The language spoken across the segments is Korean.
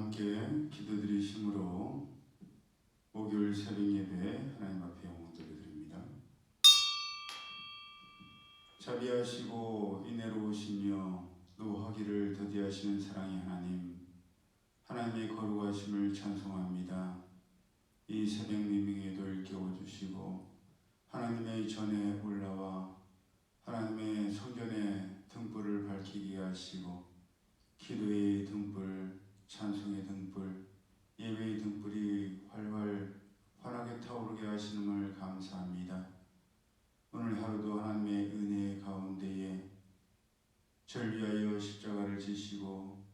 함께 기도드리심으로 목요일 새벽 예배 하나님 앞에 영광 돌려드립니다. 자비하시고 인애로우시며 노하기를 더디하시는 사랑의 하나님 하나님의 거룩하심을 찬송합니다. 이 새벽 미명에도 일깨워 주시고 하나님의 전에 올라와 하나님의 성전의 등불을 밝히게 하시고 기도의 등불, 찬송의 등불, 예배의 등불이 활활 환하게 타오르게 하시는 걸 감사합니다. 오늘 하루도 하나님의 은혜 가운데에 절 위하여 십자가를 지시고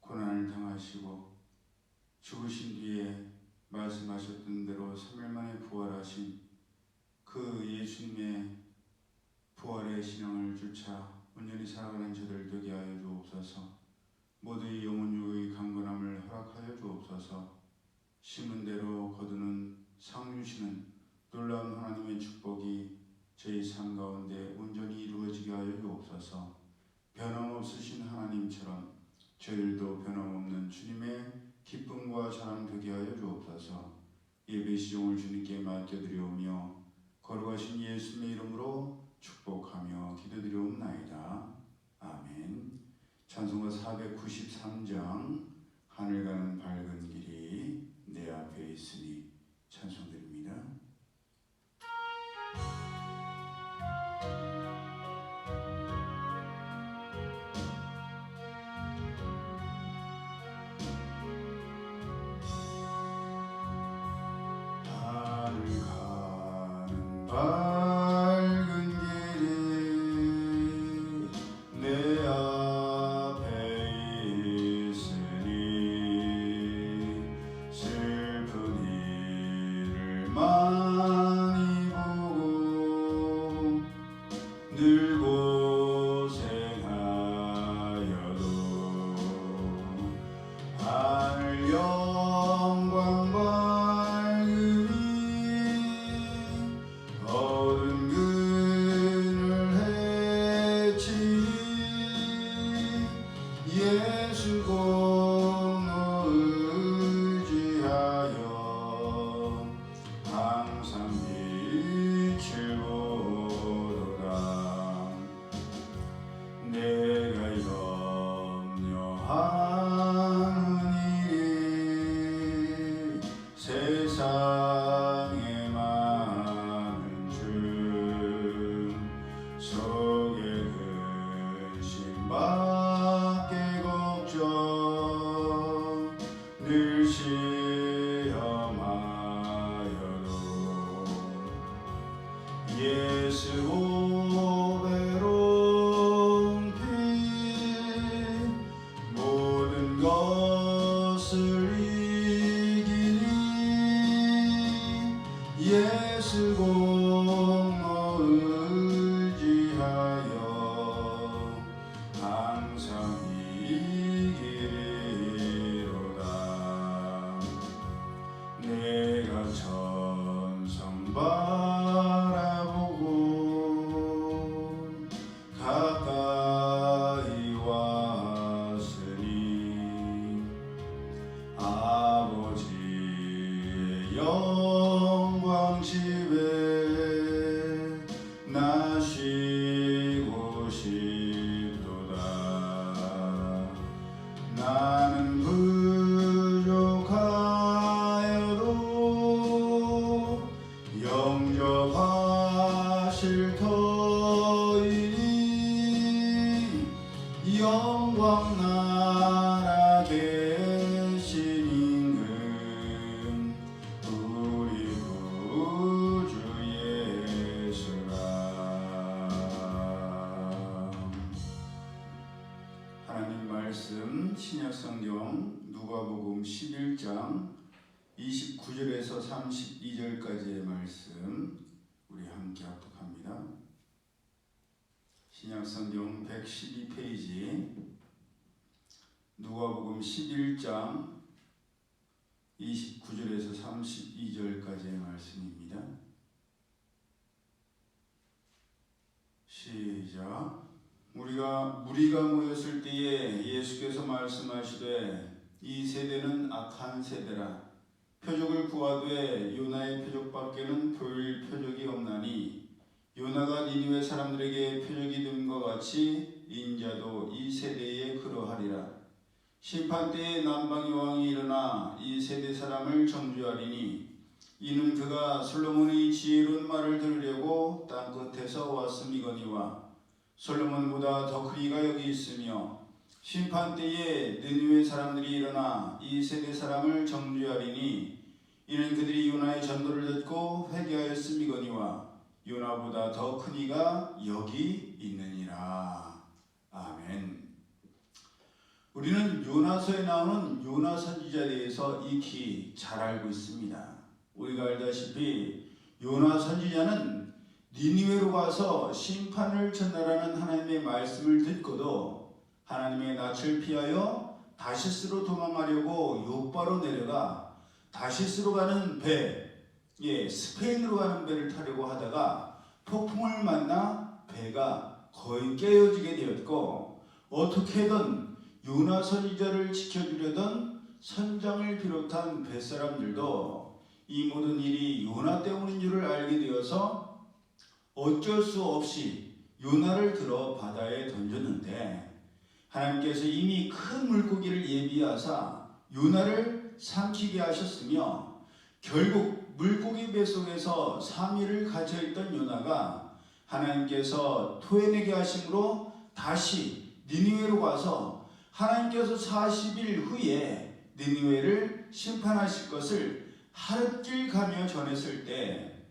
고난을 당하시고 죽으신 뒤에 말씀하셨던 대로 3일 만에 부활하신 그 예수님의 부활의 신앙을 주차 온전히 살아가는 저들 되게 하여 주옵소서. 모두의 영혼 유의 강건함을 허락하여 주옵소서. 심은 대로 거두는 상 주시는 놀라운 하나님의 축복이 저희 삶 가운데 온전히 이루어지게 하여 주옵소서. 변함없으신 하나님처럼 저희들도 변함없는 주님의 기쁨과 자랑 되게 하여 주옵소서. 예배 시종을 주님께 맡겨드리오며 거룩하신 예수님의 이름으로 축복하며 기도드리옵나이다. 아멘. 찬송가 493장 하늘 가는 밝은 길이 내 앞에 있으니 예수 11장 29절에서 32절까지의 말씀 우리 함께 합독합니다. 신약성경 112페이지 누가복음 11장 29절에서 32절까지의 말씀입니다. 시작. 우리가 무리가 모였을 때에 예수께서 말씀하시되 이 세대는 악한 세대라. 표적을 구하되 요나의 표적밖에는 보일 표적이 없나니 요나가 니니웨 사람들에게 표적이 됨과 같이 인자도 이 세대에 그러하리라. 심판 때에 남방의 왕이 일어나 이 세대 사람을 정죄하리니 이는 그가 솔로몬의 지혜로운 말을 들으려고 땅 끝에서 왔음이거니와 솔로몬보다 더 크기가 여기 있으며 심판 때에 느니웨 사람들이 일어나 이 세대 사람을 정죄하리니 이는 그들이 요나의 전도를 듣고 회개하였음이거니와 요나보다 더 큰 이가 여기 있느니라 아멘. 우리는 요나서에 나오는 요나 선지자에 대해서 익히 잘 알고 있습니다. 우리가 알다시피 요나 선지자는 니니웨로 가서 심판을 전달하는 하나님의 말씀을 듣고도 하나님의 낯을 피하여 다시스로 도망가려고 요바로 내려가 다시스로 가는 배, 예, 스페인으로 가는 배를 타려고 하다가 폭풍을 만나 배가 거의 깨어지게 되었고 어떻게든 요나 선지자를 지켜주려던 선장을 비롯한 뱃사람들도 이 모든 일이 요나 때문인 줄을 알게 되어서 어쩔 수 없이 요나를 들어 바다에 던졌는데 하나님께서 이미 큰 물고기를 예비하사 요나를 삼키게 하셨으며 결국 물고기 뱃속에서 3일을 갇혀있던 요나가 하나님께서 토해내게 하심으로 다시 니니웨로 가서 하나님께서 40일 후에 니니웨를 심판하실 것을 하룻길 가며 전했을 때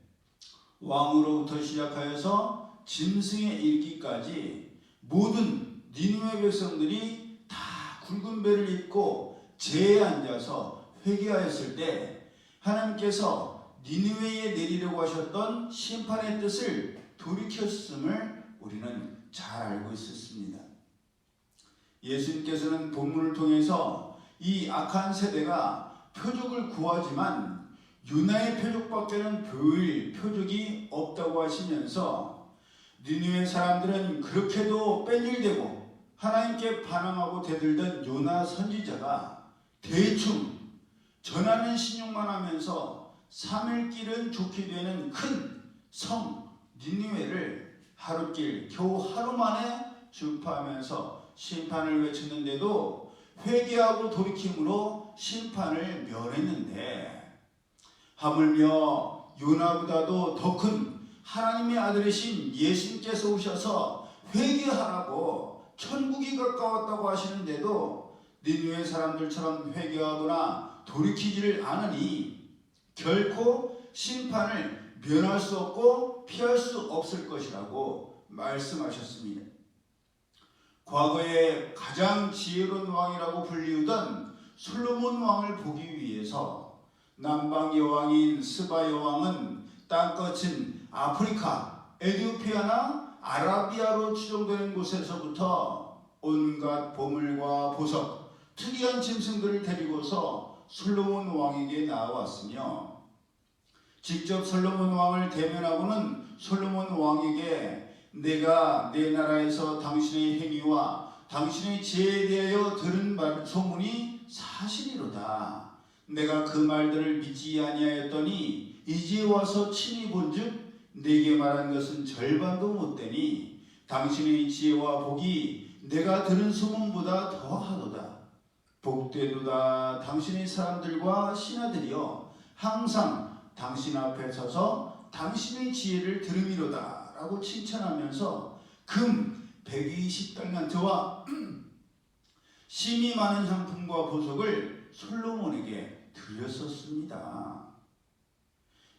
왕으로부터 시작하여서 짐승에 이르기까지 모든 니누의 백성들이 다 굵은 배를 입고 제에 앉아서 회개하였을 때 하나님께서 니누웨에 내리려고 하셨던 심판의 뜻을 돌이켰음을 우리는 잘 알고 있었습니다. 예수님께서는 본문을 통해서 이 악한 세대가 표적을 구하지만 유나의 표적밖에는 보일 표적이 없다고 하시면서 니누의 사람들은 그렇게도 뺀일되고 하나님께 반항하고 대들던 요나 선지자가 대충 전하는 신용만 하면서 3일 길은 좋게 되는 큰 성 니누웨를 하루길 겨우 하루 만에 주파하면서 심판을 외쳤는데도 회개하고 돌이킴으로 심판을 면했는데 하물며 요나보다도 더 큰 하나님의 아들이신 예수님께서 오셔서 회개하라고 천국이 가까웠다고 하시는데도 니누의 사람들처럼 회개하거나 돌이키지를 않으니 결코 심판을 면할 수 없고 피할 수 없을 것이라고 말씀하셨습니다. 과거에 가장 지혜로운 왕이라고 불리우던 솔로몬 왕을 보기 위해서 남방 여왕인 스바 여왕은 땅끝인 아프리카, 에디오피아나 아라비아로 추정되는 곳에서부터 온갖 보물과 보석, 특이한 짐승들을 데리고서 솔로몬 왕에게 나왔으며 직접 솔로몬 왕을 대면하고는 솔로몬 왕에게 내가 내 나라에서 당신의 행위와 당신의 지혜에 대하여 들은 말, 소문이 사실이로다. 내가 그 말들을 믿지 아니하였더니 이제 와서 친히 본즉 내게 말한 것은 절반도 못 되니 당신의 지혜와 복이 내가 들은 소문보다 더하도다. 복되도다 당신의 사람들과 신하들이여 항상 당신 앞에 서서 당신의 지혜를 들음이로다 라고 칭찬하면서 금 120달란트와 심이 많은 상품과 보석을 솔로몬에게 드렸었습니다.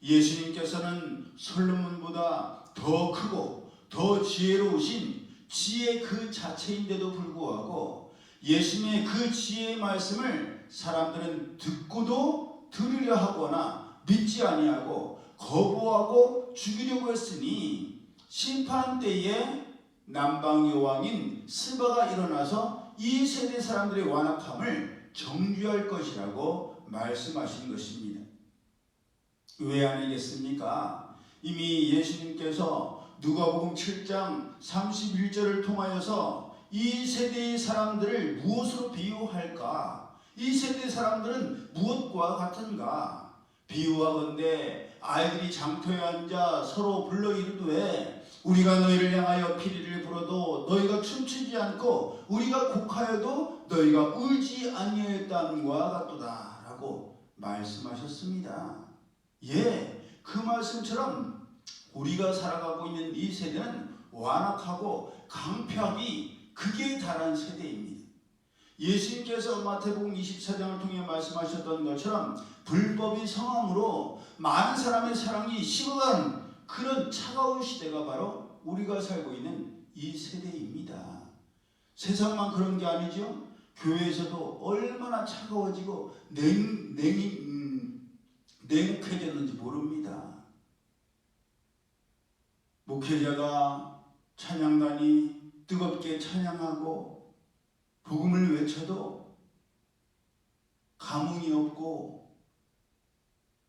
예수님께서는 솔로몬보다 더 크고 더 지혜로우신 지혜 그 자체인데도 불구하고 예수님의 그 지혜의 말씀을 사람들은 듣고도 들으려 하거나 믿지 아니하고 거부하고 죽이려고 했으니 심판 때에 남방 여왕인 스바가 일어나서 이 세대 사람들의 완악함을 정죄할 것이라고 말씀하신 것입니다. 왜 아니겠습니까? 이미 예수님께서 누가복음 7장 31절을 통하여서 이 세대의 사람들을 무엇으로 비유할까? 이 세대 사람들은 무엇과 같은가? 비유하건대 아이들이 장터에 앉아 서로 불러 이르되 우리가 너희를 향하여 피리를 불어도 너희가 춤추지 않고 우리가 곡하여도 너희가 울지 아니하였다는과 같도다라고 말씀하셨습니다. 예, 그 말씀처럼 우리가 살아가고 있는 이 세대는 완악하고 강팍이 극에 달한 세대입니다. 예수님께서 마태복음 24장을 통해 말씀하셨던 것처럼 불법이 성함으로 많은 사람의 사랑이 식어가는 그런 차가운 시대가 바로 우리가 살고 있는 이 세대입니다. 세상만 그런 게 아니죠. 교회에서도 얼마나 차가워지고 냉, 냉, 음, 냉혹해졌는지 모릅니다. 목회자가 찬양단이 뜨겁게 찬양하고 복음을 외쳐도 감흥이 없고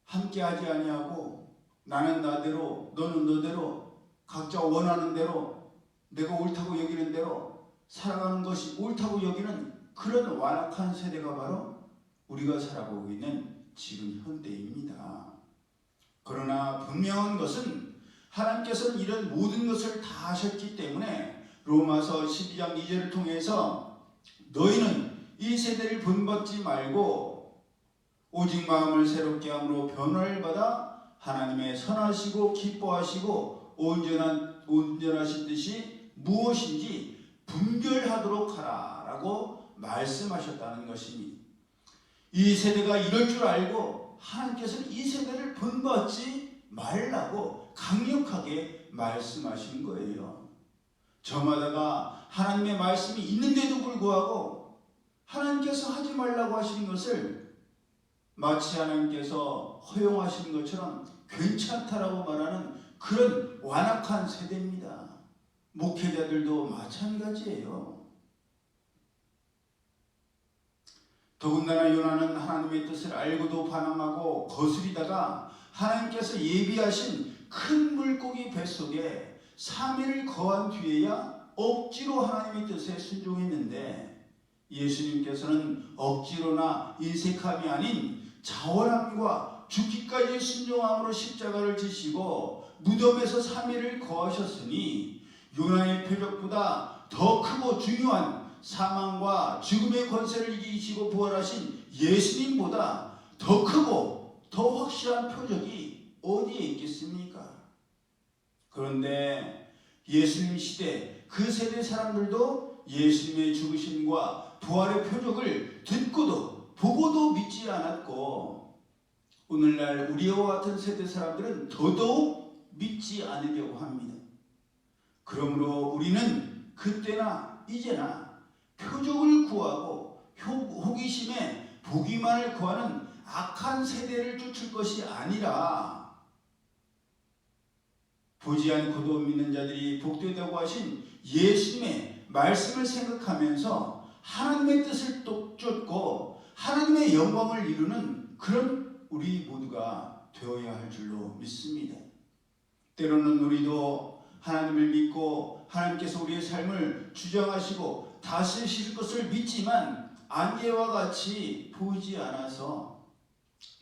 함께하지 아니하고 나는 나대로 너는 너대로 각자 원하는 대로 내가 옳다고 여기는 대로 살아가는 것이 옳다고 여기는 그런 완악한 세대가 바로 우리가 살아가고 있는 지금 현대입니다. 그러나 분명한 것은 하나님께서는 이런 모든 것을 다 하셨기 때문에 로마서 12장 2절을 통해서 너희는 이 세대를 본받지 말고 오직 마음을 새롭게 함으로 변화를 받아 하나님의 선하시고 기뻐하시고 온전한 온전하신 뜻이 무엇인지 분별하도록 하라라고 말씀하셨다는 것입니다. 이 세대가 이럴 줄 알고 하나님께서는 이 세대를 본받지 말라고 강력하게 말씀하신 거예요. 저마다가 하나님의 말씀이 있는데도 불구하고 하나님께서 하지 말라고 하시는 것을 마치 하나님께서 허용하시는 것처럼 괜찮다라고 말하는 그런 완악한 세대입니다. 목회자들도 마찬가지예요. 더군다나 요나는 하나님의 뜻을 알고도 반항하고 거스리다가 하나님께서 예비하신 큰 물고기 뱃속에 3일을 거한 뒤에야 억지로 하나님의 뜻에 순종했는데 예수님께서는 억지로나 인색함이 아닌 자원함과 죽기까지 순종함으로 십자가를 지시고 무덤에서 3일을 거하셨으니 요나의 표적보다 더 크고 중요한 사망과 죽음의 권세를 이기시고 부활하신 예수님보다 더 크고 더 확실한 표적이 어디에 있겠습니까? 그런데 예수님 시대 그 세대 사람들도 예수님의 죽으심과 부활의 표적을 듣고도 보고도 믿지 않았고 오늘날 우리와 같은 세대 사람들은 더더욱 믿지 않으려고 합니다. 그러므로 우리는 그때나 이제나 표적을 구하고 호- 호기심에 보기만을 구하는 악한 세대를 쫓을 것이 아니라 보지 않고도 믿는 자들이 복되다고 하신 예수님의 말씀을 생각하면서 하나님의 뜻을 또 쫓고 하나님의 영광을 이루는 그런 우리 모두가 되어야 할 줄로 믿습니다. 때로는 우리도 하나님을 믿고 하나님께서 우리의 삶을 주장하시고 다스리실 것을 믿지만 안개와 같이 보이지 않아서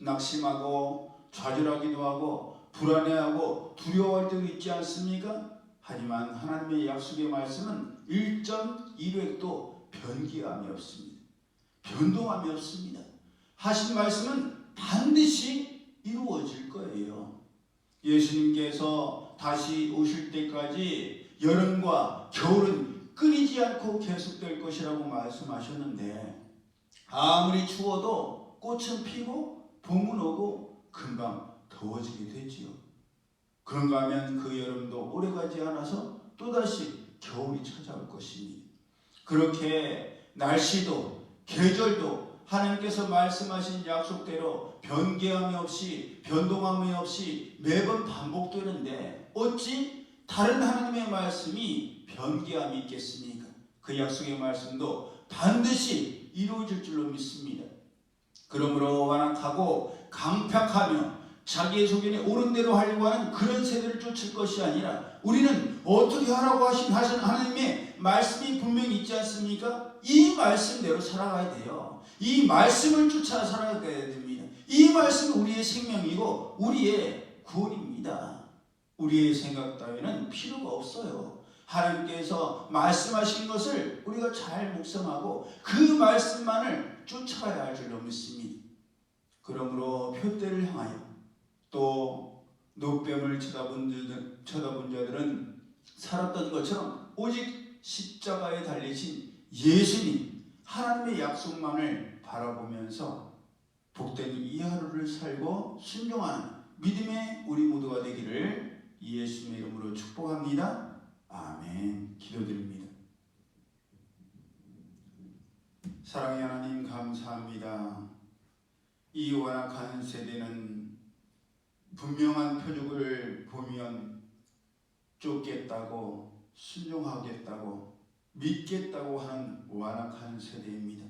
낙심하고 좌절하기도 하고 불안해하고 두려워할 때도 있지 않습니까? 하지만 하나님의 약속의 말씀은 1.1획도 변기함이 없습니다. 변동함이 없습니다. 하신 말씀은 반드시 이루어질 거예요. 예수님께서 다시 오실 때까지 여름과 겨울은 끊이지 않고 계속될 것이라고 말씀하셨는데 아무리 추워도 꽃은 피고 봄은 오고 금방 더워지게 되지요. 그런가 하면 그 여름도 오래가지 않아서 또다시 겨울이 찾아올 것입니다. 그렇게 날씨도 계절도 하나님께서 말씀하신 약속대로 변개함이 없이 변동함이 없이 매번 반복되는데 어찌 다른 하나님의 말씀이 변개함이 있겠습니까? 그 약속의 말씀도 반드시 이루어질 줄로 믿습니다. 그러므로 완악하고 강팍하며 자기의 소견에 옳은 대로 하려고 하는 그런 세대를 쫓을 것이 아니라 우리는 어떻게 하라고 하신 하나님의 말씀이 분명히 있지 않습니까? 이 말씀대로 살아가야 돼요. 이 말씀을 쫓아 살아가야 됩니다. 이 말씀은 우리의 생명이고 우리의 구원입니다. 우리의 생각 따위는 필요가 없어요. 하나님께서 말씀하신 것을 우리가 잘 묵상하고 그 말씀만을 쫓아가야 할 줄로 믿습니다. 그러므로 표대를 향하여 또 노뱀을 쳐다본 자들, 쳐다본 자들은 살았던 것처럼 오직 십자가에 달리신 예수님 하나님의 약속만을 바라보면서 복된 이 하루를 살고 순종하는 믿음의 우리 모두가 되기를 예수님의 이름으로 축복합니다. 아멘. 기도드립니다. 사랑의 하나님 감사합니다. 이 완악한 세대는 분명한 표적을 보면 쫓겠다고 순종하겠다고 믿겠다고 하는 완악한 세대입니다.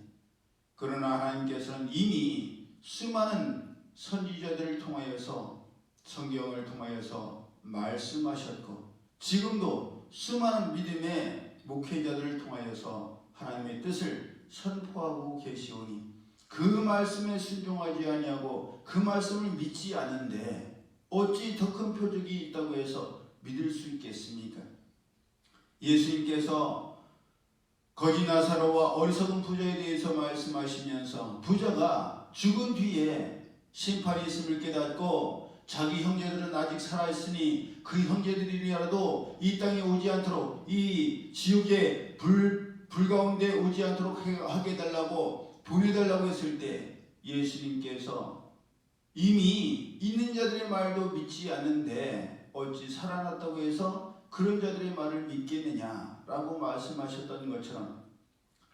그러나 하나님께서는 이미 수많은 선지자들을 통하여서 성경을 통하여서 말씀하셨고 지금도 수많은 믿음의 목회자들을 통하여서 하나님의 뜻을 선포하고 계시오니 그 말씀에 순종하지 아니하고 그 말씀을 믿지 않는데 어찌 더 큰 표적이 있다고 해서 믿을 수 있겠습니까? 예수님께서 거지 나사로와 어리석은 부자에 대해서 말씀하시면서 부자가 죽은 뒤에 심판이 있음을 깨닫고 자기 형제들은 아직 살아있으니 그 형제들이라도 이 땅에 오지 않도록 이 지옥의 불, 불 가운데 오지 않도록 하게 해달라고 보내달라고 했을 때 예수님께서 이미 있는 자들의 말도 믿지 않는데 어찌 살아났다고 해서 그런 자들의 말을 믿겠느냐라고 말씀하셨던 것처럼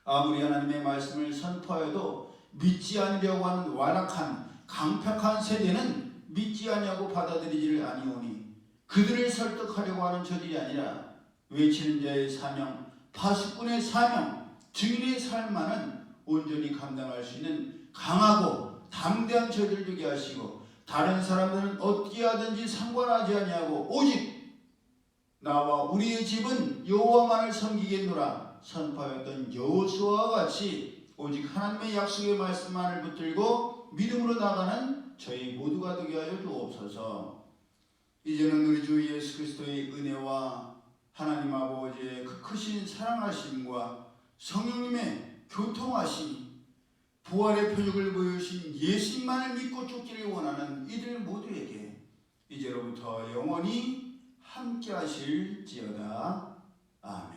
아무리 하나님의 말씀을 선포하여도 믿지 않으려고 하는 완악한 강팍한 세대는 믿지 아니하고 받아들이지를 아니오니 그들을 설득하려고 하는 저들이 아니라 외치는 자의 사명, 파수꾼의 사명, 증인의 삶만은 온전히 감당할 수 있는 강하고 담대한 저들 되게 하시고 다른 사람들은 어떻게 하든지 상관하지 아니하고 오직 나와 우리의 집은 여호와만을 섬기겠노라 선포하였던 여호수아와 같이 오직 하나님의 약속의 말씀만을 붙들고 믿음으로 나가는 저희 모두가 되게 하여 주옵소서. 이제는 우리 주 예수 그리스도의 은혜와 하나님 아버지의 그 크신 사랑하심과 성령님의 교통하심 부활의 표적을 보여주신 예수님만을 믿고 쫓기를 원하는 이들 모두에게 이제로부터 영원히 함께 하실지어다. 아멘.